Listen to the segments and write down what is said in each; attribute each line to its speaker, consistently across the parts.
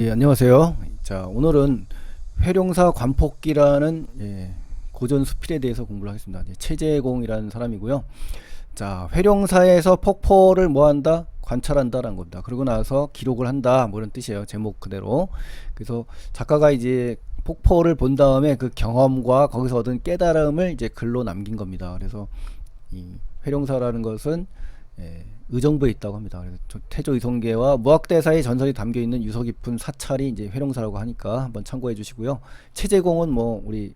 Speaker 1: 예, 안녕하세요. 자, 오늘은 회룡사 관폭기라는 예, 고전 수필에 대해서 공부를 하겠습니다. 이제 최재공이라는 사람이고요. 자, 회룡사에서 폭포를 뭐한다? 관찰한다라는 겁니다. 그러고 나서 기록을 한다. 뭐 이런 뜻이에요. 제목 그대로. 그래서 작가가 이제 폭포를 본 다음에 그 경험과 거기서 얻은 깨달음을 이제 글로 남긴 겁니다. 그래서 이 회룡사라는 것은 예, 의정부에 있다고 합니다. 그래서 저- 태조 이성계와 무학대사의 전설이 담겨 있는 유서 깊은 사찰이 이제 회룡사라고 하니까 한번 참고해 주시고요. 최재공은 뭐 우리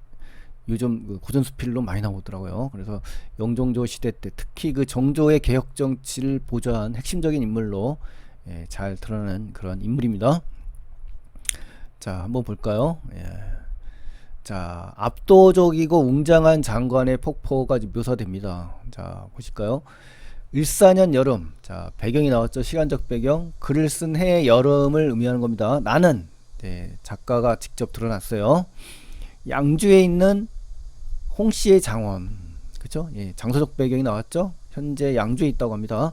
Speaker 1: 요즘 그 고전 수필로 많이 나오더라고요. 그래서 영종조 시대 때 특히 그 정조의 개혁 정치를 보좌한 핵심적인 인물로 예, 잘 드러나는 그런 인물입니다. 자, 한번 볼까요? 예. 자, 압도적이고 웅장한 장관의 폭포가 묘사됩니다. 자, 보실까요? 일사년 여름. 자, 배경이 나왔죠. 시간적 배경. 글을 쓴 해의 여름을 의미하는 겁니다. 나는 네, 작가가 직접 드러났어요. 양주에 있는 홍 씨의 장원. 그죠? 예, 장소적 배경이 나왔죠? 현재 양주에 있다고 합니다.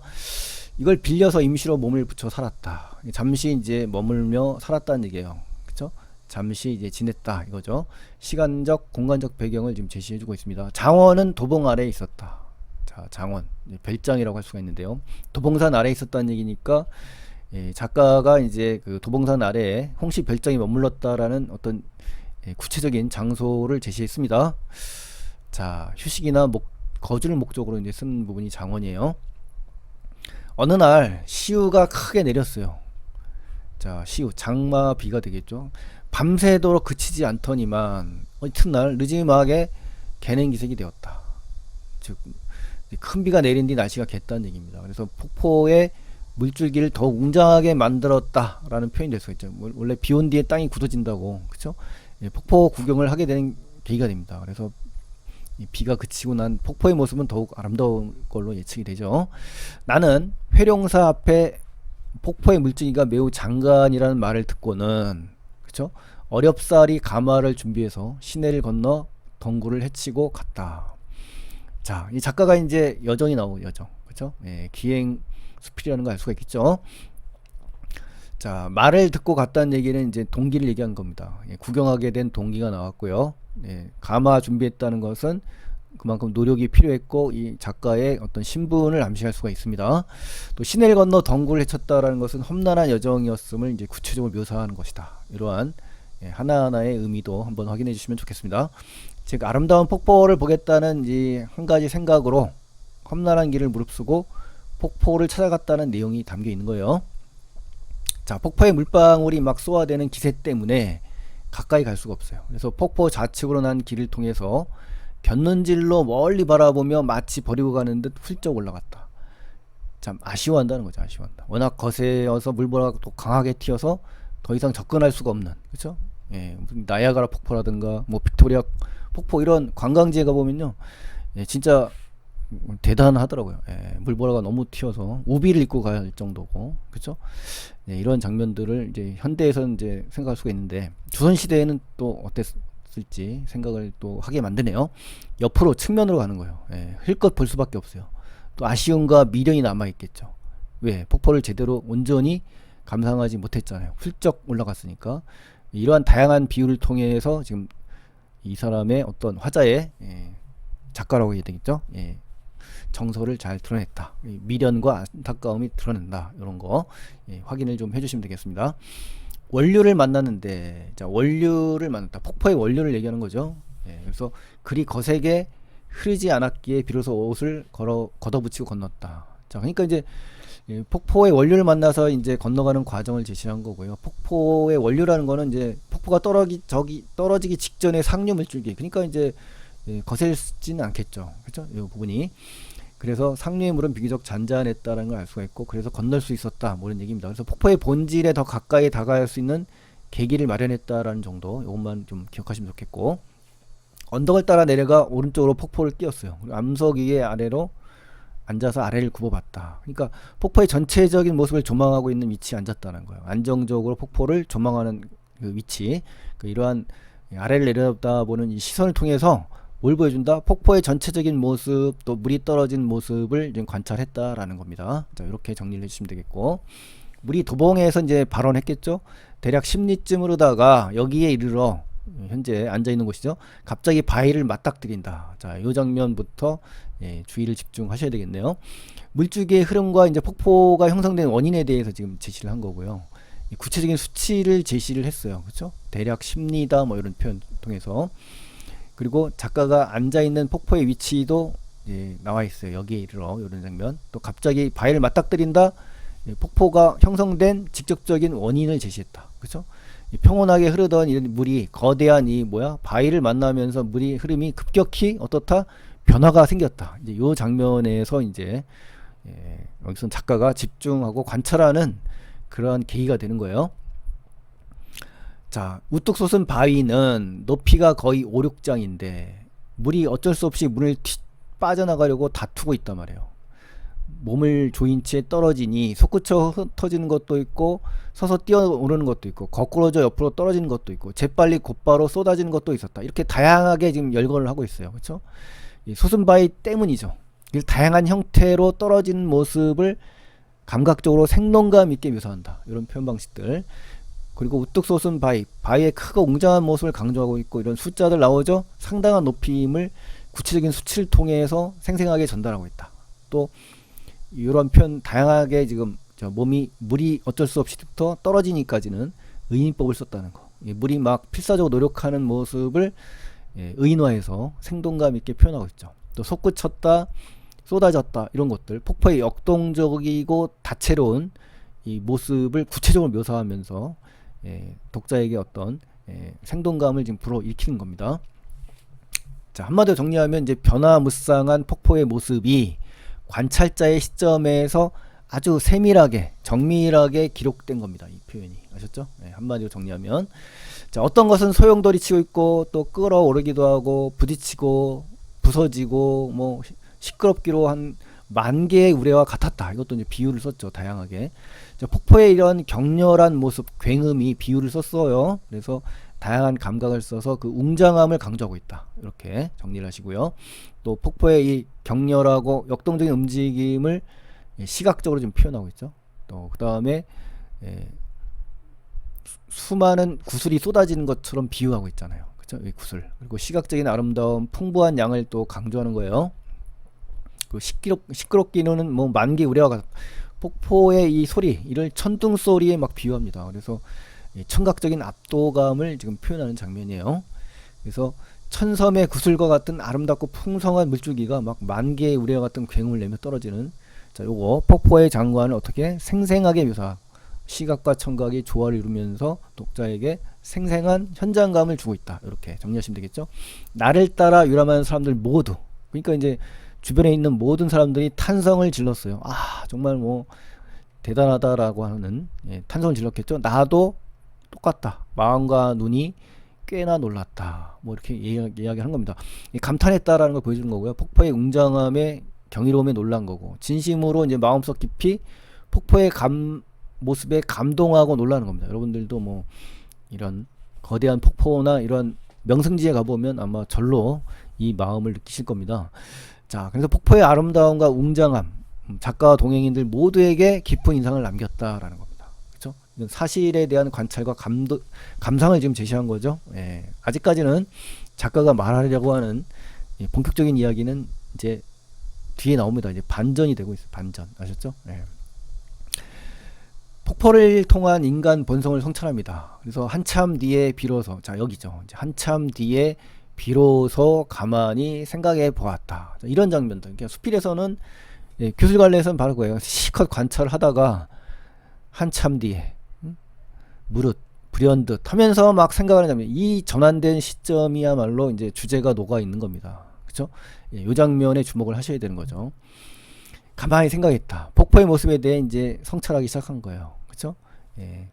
Speaker 1: 이걸 빌려서 임시로 몸을 붙여 살았다. 잠시 이제 머물며 살았다는 얘기예요. 잠시 이제 지냈다 이거죠. 시간적, 공간적 배경을 지금 제시해주고 있습니다. 장원은 도봉 아래에 있었다. 자, 장원, 별장이라고 할 수가 있는데요. 도봉산 아래에 있었다는 얘기니까 예, 작가가 이제 그 도봉산 아래에 홍씨 별장이 머물렀다라는 어떤 예, 구체적인 장소를 제시했습니다. 자, 휴식이나 목, 거주를 목적으로 이제 쓴 부분이 장원이에요. 어느 날 시우가 크게 내렸어요. 자, 시우 장마 비가 되겠죠. 밤새도록 그치지 않더니만 어, 이튿날 늦지막에 개냉기색이 되었다. 즉 큰 비가 내린 뒤 날씨가 겠다는 얘기입니다. 그래서 폭포의 물줄기를 더 웅장하게 만들었다라는 표현이 될 수가 있죠. 뭐, 원래 비 온 뒤에 땅이 굳어진다고, 그렇죠? 폭포 구경을 하게 되는 계기가 됩니다. 그래서 이 비가 그치고 난 폭포의 모습은 더욱 아름다운 걸로 예측이 되죠. 나는 회룡사 앞에 폭포의 물줄기가 매우 장관이라는 말을 듣고는 그쵸? 어렵사리 가마를 준비해서 시내를 건너 덩굴을 헤치고 갔다. 자, 이 작가가 이제 여정이 나오고 여정, 그쵸? 예, 기행 수필이라는 걸 알 수가 있겠죠. 자, 말을 듣고 갔다는 얘기는 이제 동기를 얘기한 겁니다. 예, 구경하게 된 동기가 나왔고요. 예, 가마 준비했다는 것은 그만큼 노력이 필요했고 이 작가의 어떤 신분을 암시할 수가 있습니다. 또 시내를 건너 덩굴을 헤쳤다라는 것은 험난한 여정이었음을 이제 구체적으로 묘사하는 것이다. 이러한 예, 하나하나의 의미도 한번 확인해 주시면 좋겠습니다. 즉 아름다운 폭포를 보겠다는 이 한 가지 생각으로 험난한 길을 무릅쓰고 폭포를 찾아갔다는 내용이 담겨 있는 거예요. 자, 폭포의 물방울이 막 쏘아대는 기세 때문에 가까이 갈 수가 없어요. 그래서 폭포 좌측으로 난 길을 통해서 곁눈질로 멀리 바라보며 마치 버리고 가는 듯 훌쩍 올라갔다. 참 아쉬워한다는 거죠. 아쉬워한다. 워낙 거세어서 물보라가 또 강하게 튀어서 더 이상 접근할 수가 없는 그렇죠? 예, 나야가라 폭포라든가 뭐 빅토리아 폭포 이런 관광지에 가 보면요, 예, 진짜 대단하더라고요. 예, 물보라가 너무 튀어서 우비를 입고 갈 정도고, 그렇죠? 예, 이런 장면들을 이제 현대에서는 이제 생각할 수가 있는데 조선 시대에는 또 어땠을지 생각을 또 하게 만드네요. 옆으로 측면으로 가는 거예요. 예, 흘것 볼 수밖에 없어요. 또 아쉬움과 미련이 남아 있겠죠. 왜 폭포를 제대로 온전히 감상하지 못했잖아요. 훌쩍 올라갔으니까 이러한 다양한 비유를 통해서 지금 이 사람의 어떤 화자의 예, 작가라고 해야 되겠죠. 예, 정서를 잘 드러냈다. 이 미련과 안타까움이 드러낸다. 이런 거 예, 확인을 좀 해주시면 되겠습니다. 원류를 만났는데 자 원류를 만났다. 폭포의 원류를 얘기하는 거죠. 예, 그래서 그리 거세게 흐르지 않았기에 비로소 옷을 걸어 걷어붙이고 건넜다. 자, 그러니까 이제 예, 폭포의 원료를 만나서 이제 건너가는 과정을 제시한 거고요. 폭포의 원료라는 거는 이제 폭포가 떨어기 저기 떨어지기 직전에 상류 물줄기. 그러니까 이제 예, 거슬지는 않겠죠. 그렇죠? 이 부분이. 그래서 상류의 물은 비교적 잔잔했다는 걸 알 수가 있고 그래서 건널 수 있었다. 뭐 이런 얘기입니다. 그래서 폭포의 본질에 더 가까이 다가갈 수 있는 계기를 마련했다라는 정도. 이것만 좀 기억하시면 좋겠고. 언덕을 따라 내려가 오른쪽으로 폭포를. 그리고 암석 위에 아래로 앉아서 아래를 굽어봤다. 그러니까 폭포의 전체적인 모습을 조망하고 있는 위치에 앉았다는 거예요. 안정적으로 폭포를 조망하는 그 위치, 그 이러한 아래를 내려다 보는 이 시선을 통해서 뭘 보여준다? 폭포의 전체적인 모습, 또 물이 떨어진 모습을 지금 관찰했다라는 겁니다. 자, 이렇게 정리를 해주시면 되겠고, 물이 도봉에서 이제 발원했겠죠. 대략 10리쯤으로다가 여기에 이르러 현재 앉아 있는 곳이죠. 갑자기 바위를 맞닥뜨린다. 자, 이 장면부터 예, 주의를 집중하셔야 되겠네요. 물줄기의 흐름과 이제 폭포가 형성된 원인에 대해서 지금 제시를 한 거고요. 이 구체적인 수치를 제시를 했어요. 그렇죠? 대략 10리다 뭐 이런 표현 통해서 그리고 작가가 앉아 있는 폭포의 위치도 예, 나와 있어요. 여기에 이르러 이런 장면. 또 갑자기 바위를 맞닥뜨린다. 예, 폭포가 형성된 직접적인 원인을 제시했다. 그렇죠? 이 평온하게 흐르던 이런 물이 거대한 이 뭐야 바위를 만나면서 물이 흐름이 급격히 어떻다 변화가 생겼다. 이제 요 장면에서 이제 예, 여기서 작가가 집중하고 관찰하는 그러한 계기가 되는 거예요. 자, 우뚝 솟은 바위는 높이가 거의 5, 6장인데 물이 어쩔 수 없이 문을 튀, 빠져나가려고 다투고 있단 말이에요. 몸을 조인 채 떨어지니 솟구쳐 흩어지는 것도 있고 서서 뛰어오르는 것도 있고 거꾸로져 옆으로 떨어지는 것도 있고 재빨리 곧바로 쏟아지는 것도 있었다. 이렇게 다양하게 지금 열거를 하고 있어요. 그렇죠? 이 솟은바위 때문이죠. 이 다양한 형태로 떨어지는 모습을 감각적으로 생동감 있게 묘사한다. 이런 표현 방식들. 그리고 우뚝 솟은 바위, 바위의 크고 웅장한 모습을 강조하고 있고 이런 숫자들 나오죠. 상당한 높이임을 구체적인 수치를 통해서 생생하게 전달하고 있다. 또 이런 표현 다양하게 지금 저 몸이 물이 어쩔 수 없이부터 떨어지니까지는 의인법을 썼다는 거. 이 물이 막 필사적으로 노력하는 모습을 예, 의인화해서 생동감 있게 표현하고 있죠. 또 솟구쳤다, 쏟아졌다 이런 것들 폭포의 역동적이고 다채로운 이 모습을 구체적으로 묘사하면서 예, 독자에게 어떤 예, 생동감을 지금 불어일으키는 겁니다. 자 한마디로 정리하면 이제 변화무쌍한 폭포의 모습이 관찰자의 시점에서 아주 세밀하게 정밀하게 기록된 겁니다. 이 표현이 아셨죠? 네, 한마디로 정리하면 자 어떤 것은 소용돌이 치고 있고 또 끌어오르기도 하고 부딪히고 부서지고 뭐 시- 시끄럽기로 한 만 개의 우레와 같았다. 이것도 이제 비유를 썼죠. 다양하게. 자, 폭포의 이런 격렬한 모습, 굉음이 비유를 썼어요. 그래서 다양한 감각을 써서 그 웅장함을 강조하고 있다. 이렇게 정리를 하시고요. 또 폭포의 이 격렬하고 역동적인 움직임을 예, 시각적으로 좀 표현하고 있죠. 또 그 다음에 예, 수많은 구슬이 쏟아지는 것처럼 비유하고 있잖아요. 그렇죠? 이 구슬. 그리고 시각적인 아름다움, 풍부한 양을 또 강조하는 거예요. 그 시끄럽, 시끄럽기는 뭐 만개 우레와 같 폭포의 이 소리, 이를 천둥 소리에 막 비유합니다. 그래서 이 청각적인 압도감을 지금 표현하는 장면이에요. 그래서 천섬의 구슬과 같은 아름답고 풍성한 물줄기가 막 만개의 우레와 같은 굉음을 내며 떨어지는 자, 요거 폭포의 장관을 어떻게 생생하게 묘사 시각과 청각이 조화를 이루면서 독자에게 생생한 현장감을 주고 있다. 이렇게 정리하시면 되겠죠. 나를 따라 유람하는 사람들 모두 그러니까 이제 주변에 있는 모든 사람들이 탄성을 질렀어요. 아 정말 뭐 대단하다라고 하는 예, 탄성을 질렀겠죠. 나도 똑같다. 마음과 눈이 꽤나 놀랐다. 뭐 이렇게 이야기, 이야기하는 겁니다. 이 감탄했다라는 걸 보여주는 거고요. 폭포의 웅장함에 경이로움에 놀란 거고 진심으로 이제 마음속 깊이 폭포의 감 모습에 감동하고 놀라는 겁니다. 여러분들도 뭐 이런 거대한 폭포나 이런 명승지에 가보면 아마 절로 이 마음을 느끼실 겁니다. 자, 그래서 폭포의 아름다움과 웅장함, 음, 작가와 동행인들 모두에게 깊은 인상을 남겼다라는 겁니다. 그렇죠? 사실에 대한 관찰과 감도, 감상을 지금 제시한 거죠. 예, 아직까지는 작가가 말하려고 하는 예, 본격적인 이야기는 이제 뒤에 나옵니다. 이제 반전이 되고 있어요. 반전. 아셨죠? 예. 폭포를 통한 인간 본성을 성찰합니다. 그래서 한참 뒤에 비로소 자 여기죠. 이제 한참 뒤에 비로소 가만히 생각해 보았다. 자, 이런 장면들. 그러니까 수필에서는 예, 교술관례에서는 바로 그거예요. 시컷 관찰하다가 한참 뒤에 음? 무릇 불현듯 하면서 막 생각하는 장면. 이 전환된 시점이야말로 이제 주제가 녹아 있는 겁니다. 그렇죠? 예, 요 장면에 주목을 하셔야 되는 거죠. 가만히 생각했다. 폭포의 모습에 대해 이제 성찰하기 시작한 거예요. 그렇죠? 예.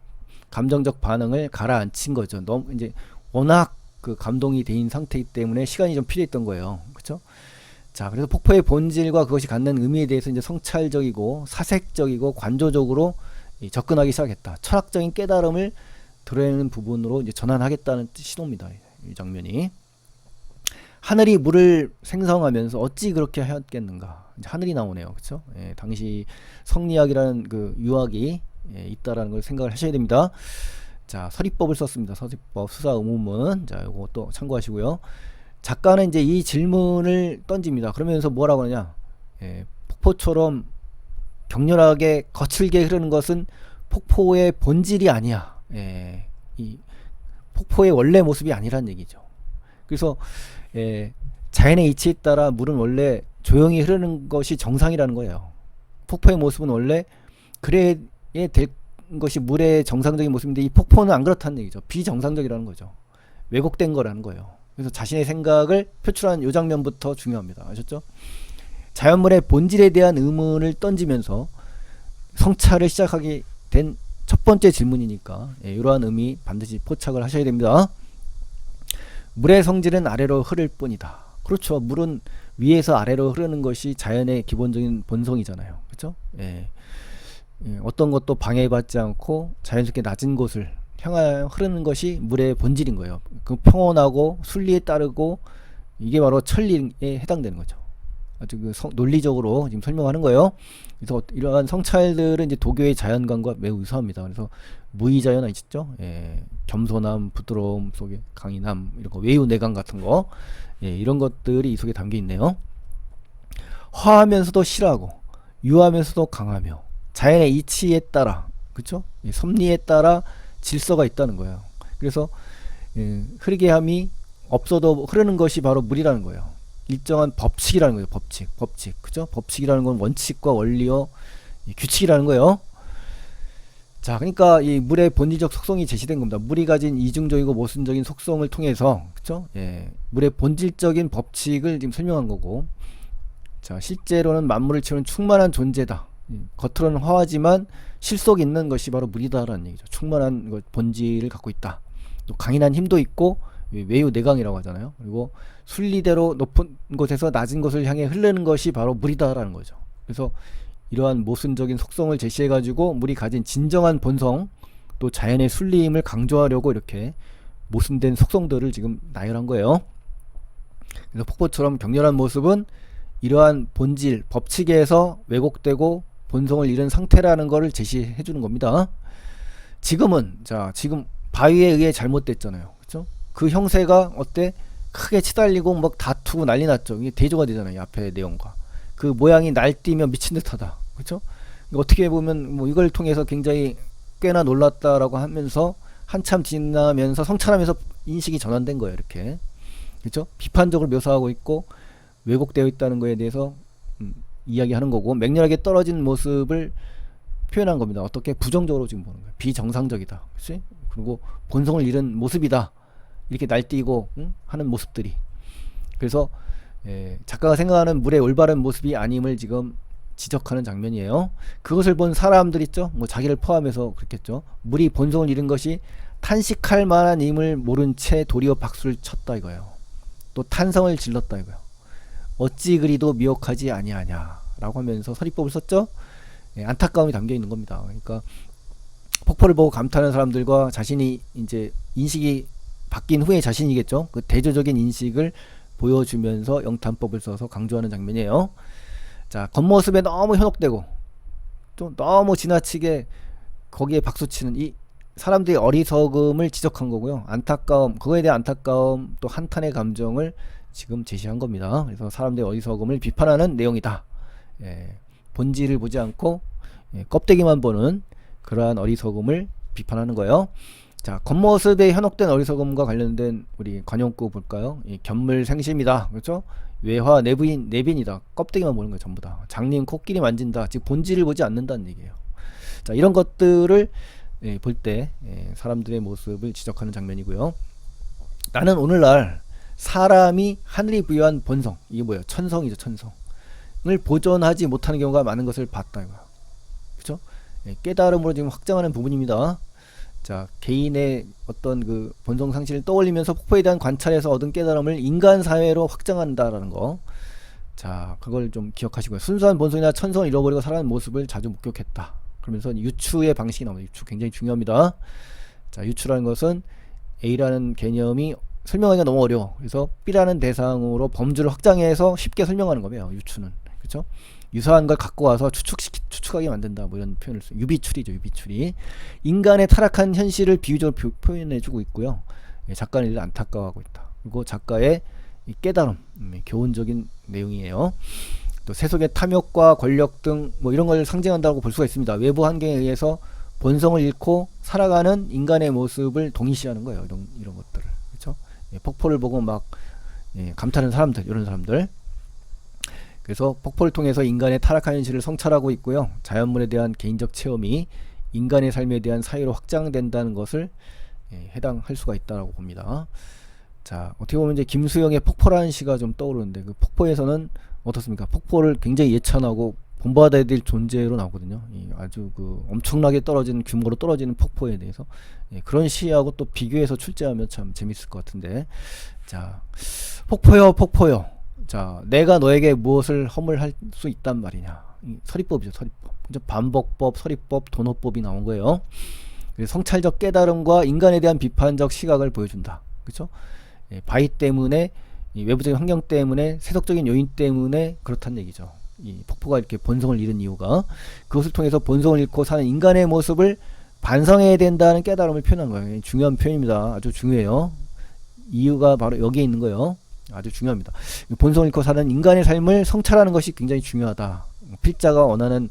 Speaker 1: 감정적 반응을 가라앉힌 거죠. 너무 이제 워낙 그 감동이 돼인 상태이기 때문에 시간이 좀 필요했던 거예요. 그렇죠? 자, 그래서 폭포의 본질과 그것이 갖는 의미에 대해서 이제 성찰적이고 사색적이고 관조적으로 이 접근하기 시작했다. 철학적인 깨달음을 드러내는 부분으로 이제 전환하겠다는 시도입니다. 이 장면이. 하늘이 물을 생성하면서 어찌 그렇게 하였겠는가? 하늘이 나오네요. 그렇죠? 예, 당시 성리학이라는 그 유학이 예, 있다라는 걸 생각을 하셔야 됩니다. 자, 서리법을 썼습니다. 서리법 수사 의문문. 자, 또 참고하시고요. 작가는 이제 이 질문을 던집니다. 그러면서 뭐라고 하냐? 예, 폭포처럼 격렬하게 거칠게 흐르는 것은 폭포의 본질이 아니야. 예, 이 폭포의 원래 모습이 아니란 얘기죠. 그래서 예, 자연의 이치에 따라 물은 원래 조용히 흐르는 것이 정상이라는 거예요. 폭포의 모습은 원래 그래야 될 것이 물의 정상적인 모습인데 이 폭포는 안 그렇다는 얘기죠. 비정상적이라는 거죠. 왜곡된 거라는 거예요. 그래서 자신의 생각을 표출한 요 장면부터 중요합니다. 아셨죠? 자연물의 본질에 대한 의문을 던지면서 성찰을 시작하게 된 첫 번째 질문이니까 예, 이러한 의미 반드시 포착을 하셔야 됩니다. 물의 성질은 아래로 흐를 뿐이다. 그렇죠. 물은 위에서 아래로 흐르는 것이 자연의 기본적인 본성이잖아요. 그렇죠? 예. 예, 어떤 것도 방해받지 않고 자연스럽게 낮은 곳을 향하여 흐르는 것이 물의 본질인 거예요. 그 평온하고 순리에 따르고 이게 바로 천리에 해당되는 거죠. 아주 그 성- 논리적으로 지금 설명하는 거예요. 그래서 이러한 성찰들은 이제 도교의 자연관과 매우 유사합니다. 그래서 무의자연 아시죠? 예, 겸손함, 부드러움 속에 강인함 이런 거 외유 내강 같은 거 예, 이런 것들이 이 속에 담겨 있네요. 화하면서도 실하고 유하면서도 강하며 자연의 이치에 따라 그렇죠? 예, 섭리에 따라 질서가 있다는 거예요. 그래서 예, 흐르게 함이 없어도 흐르는 것이 바로 물이라는 거예요. 일정한 법칙이라는 거예요. 법칙, 법칙, 그죠? 법칙이라는 건 원칙과 원리어 이 규칙이라는 거예요. 자, 그러니까 이 물의 본질적 속성이 제시된 겁니다. 물이 가진 이중적이고 모순적인 속성을 통해서, 그죠? 예, 물의 본질적인 법칙을 지금 설명한 거고, 자, 실제로는 만물을 채우는 충만한 존재다. 음, 겉으로는 화하지만 실속 있는 것이 바로 물이다라는 얘기죠. 충만한 것, 본질을 갖고 있다. 또 강인한 힘도 있고 이 외유 내강이라고 하잖아요. 그리고 순리대로 높은 곳에서 낮은 곳을 향해 흐르는 것이 바로 물이다라는 거죠. 그래서 이러한 모순적인 속성을 제시해 가지고 물이 가진 진정한 본성 또 자연의 순리임을 강조하려고 이렇게 모순된 속성들을 지금 나열한 거예요. 그래서 폭포처럼 격렬한 모습은 이러한 본질 법칙에서 왜곡되고 본성을 잃은 상태라는 것을 제시해 주는 겁니다. 지금은 자 지금 바위에 의해 잘못됐잖아요. 그 형세가 어때? 크게 치달리고 막 다투고 난리 났죠. 이게 대조가 되잖아요. 이 앞에 내용과 그 모양이 날뛰며 미친 듯하다. 그렇죠? 어떻게 보면 뭐 이걸 통해서 굉장히 꽤나 놀랐다라고 하면서 한참 지나면서 성찰하면서 인식이 전환된 거예요. 이렇게 그렇죠? 비판적으로 묘사하고 있고 왜곡되어 있다는 거에 대해서 음, 이야기하는 거고 맹렬하게 떨어진 모습을 표현한 겁니다. 어떻게 부정적으로 지금 보는 거예요. 비정상적이다. 그렇지? 그리고 본성을 잃은 모습이다. 이렇게 날뛰고 응? 하는 모습들이. 그래서 예, 작가가 생각하는 물의 올바른 모습이 아님을 지금 지적하는 장면이에요. 그것을 본 사람들 있죠? 뭐 자기를 포함해서 그렇겠죠. 물이 본성을 잃은 것이 탄식할 만한 임을 모른 채 도리어 박수를 쳤다 이거예요. 또 탄성을 질렀다 이거예요. 어찌 그리도 미혹하지 아니하냐라고 하면서 서리법을 썼죠. 예, 안타까움이 담겨 있는 겁니다. 그러니까 폭포를 보고 감탄하는 사람들과 자신이 이제 인식이 바뀐 후에 자신이겠죠. 그 대조적인 인식을 보여주면서 영탄법을 써서 강조하는 장면이에요. 자, 겉모습에 너무 현혹되고 또 너무 지나치게 거기에 박수치는 이 사람들의 어리석음을 지적한 거고요. 안타까움, 그거에 대한 안타까움 또 한탄의 감정을 지금 제시한 겁니다. 그래서 사람들의 어리석음을 비판하는 내용이다. 예, 본질을 보지 않고 예, 껍데기만 보는 그러한 어리석음을 비판하는 거예요. 자, 겉모습에 현혹된 어리석음과 관련된 우리 관용구 볼까요? 이 견물 생심이다. 그렇죠? 외화 내부인 내빈이다. 껍데기만 보는 거예요, 전부 다. 장님 코끼리 만진다. 즉 본질을 보지 않는다는 얘기예요. 자, 이런 것들을 예, 볼때 예, 사람들의 모습을 지적하는 장면이고요. 나는 오늘날 사람이 하늘이 부여한 본성, 이게 뭐예요? 천성이죠, 천성을 보존하지 못하는 경우가 많은 것을 봤다 이거야. 그렇죠? 예, 깨달음으로 지금 확장하는 부분입니다. 자, 개인의 어떤 그 본성 상실을 떠올리면서 폭포에 대한 관찰에서 얻은 깨달음을 인간 사회로 확장한다라는 거. 자, 그걸 좀 기억하시고요. 순수한 본성이나 천성을 잃어버리고 살아가는 모습을 자주 목격했다. 그러면서 유추의 방식이 나옵니다. 유추 굉장히 중요합니다. 자, 유추라는 것은 A라는 개념이 설명하기가 너무 어려워. 그래서 B라는 대상으로 범주를 확장해서 쉽게 설명하는 거예요. 유추는. 그렇죠? 유사한 걸 갖고 와서 추측시키 추측하게 만든다. 뭐 이런 표현을 써. 유비추리죠. 유비추리. 인간의 타락한 현실을 비유적으로 표, 표현해주고 있고요. 예, 작가는 이를 안타까워하고 있다. 그리고 작가의 이 깨달음, 음, 교훈적인 내용이에요. 또 세속의 탐욕과 권력 등 뭐 이런 걸 상징한다고 볼 수가 있습니다. 외부 환경에 의해서 본성을 잃고 살아가는 인간의 모습을 동일시하는 거예요. 이런 이런 것들을 그렇죠? 예, 폭포를 보고 막 예, 감탄하는 사람들 이런 사람들. 그래서 폭포를 통해서 인간의 타락한 현실을 성찰하고 있고요. 자연물에 대한 개인적 체험이 인간의 삶에 대한 사유로 확장된다는 것을 예, 해당할 수가 있다라고 봅니다. 자, 어떻게 보면 이제 김수영의 폭포라는 시가 좀 떠오르는데 그 폭포에서는 어떻습니까? 폭포를 굉장히 예찬하고 본받아야 될 존재로 나오거든요. 이 아주 그 엄청나게 떨어지는 규모로 떨어지는 폭포에 대해서 예, 그런 시하고 또 비교해서 출제하면 참 재밌을 것 같은데 자 폭포요 폭포요 자 내가 너에게 무엇을 허물할 수 있단 말이냐 이 서리법이죠 서리법 반복법 서리법 도노법이 나온 거예요. 성찰적 깨달음과 인간에 대한 비판적 시각을 보여준다. 그렇죠? 예, 바위 때문에 이 외부적인 환경 때문에 세속적인 요인 때문에 그렇다는 얘기죠. 이 폭포가 이렇게 본성을 잃은 이유가 그것을 통해서 본성을 잃고 사는 인간의 모습을 반성해야 된다는 깨달음을 표현한 거예요. 중요한 표현입니다. 아주 중요해요. 이유가 바로 여기에 있는 거예요. 아주 중요합니다. 본성을 잃고 사는 인간의 삶을 성찰하는 것이 굉장히 중요하다. 필자가 원하는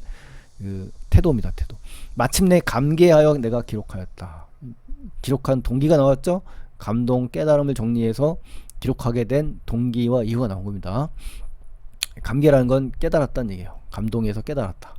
Speaker 1: 그 태도입니다. 태도. 마침내 감개하여 내가 기록하였다. 기록한 동기가 나왔죠. 감동, 깨달음을 정리해서 기록하게 된 동기와 이유가 나온 겁니다. 감개라는 건 깨달았다는 얘기예요. 감동해서 깨달았다.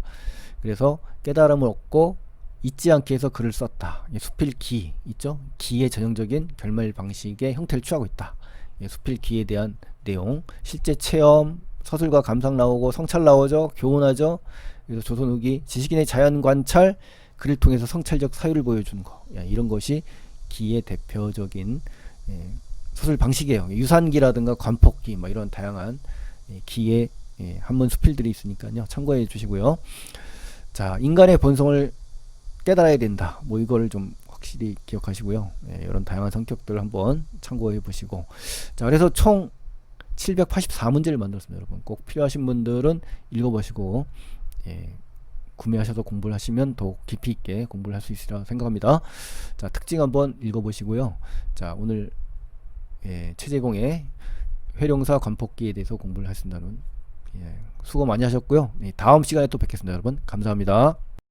Speaker 1: 그래서 깨달음을 얻고 잊지 않게 해서 글을 썼다. 예, 수필기 있죠? 기의 전형적인 결말 방식의 형태를 취하고 있다. 예, 수필기에 대한 내용, 실제 체험, 서술과 감상 나오고 성찰 나오죠, 교훈하죠. 그래서 조선 후기 지식인의 자연 관찰, 글을 통해서 성찰적 사유를 보여주는 거, 야, 이런 것이 기의 대표적인 예, 서술 방식이에요. 유산기라든가 관폭기, 뭐 이런 다양한 예, 기의 예, 한문 수필들이 있으니까요. 참고해 주시고요. 자, 인간의 본성을 깨달아야 된다. 뭐 이거를 좀 확실히 기억하시고요. 예, 이런 다양한 성격들을 한번 참고해 보시고. 자, 그래서 총 784문제를 만들었습니다, 여러분. 꼭 필요하신 분들은 읽어보시고 예, 구매하셔서 공부를 하시면 더욱 깊이 있게 공부를 할 수 있으리라 생각합니다. 자, 특징 한번 읽어보시고요. 자, 오늘 예, 최재공의 회룡사 관폭기에 대해서 공부를 하신다는 예, 수고 많이 하셨고요. 예, 다음 시간에 또 뵙겠습니다, 여러분. 감사합니다.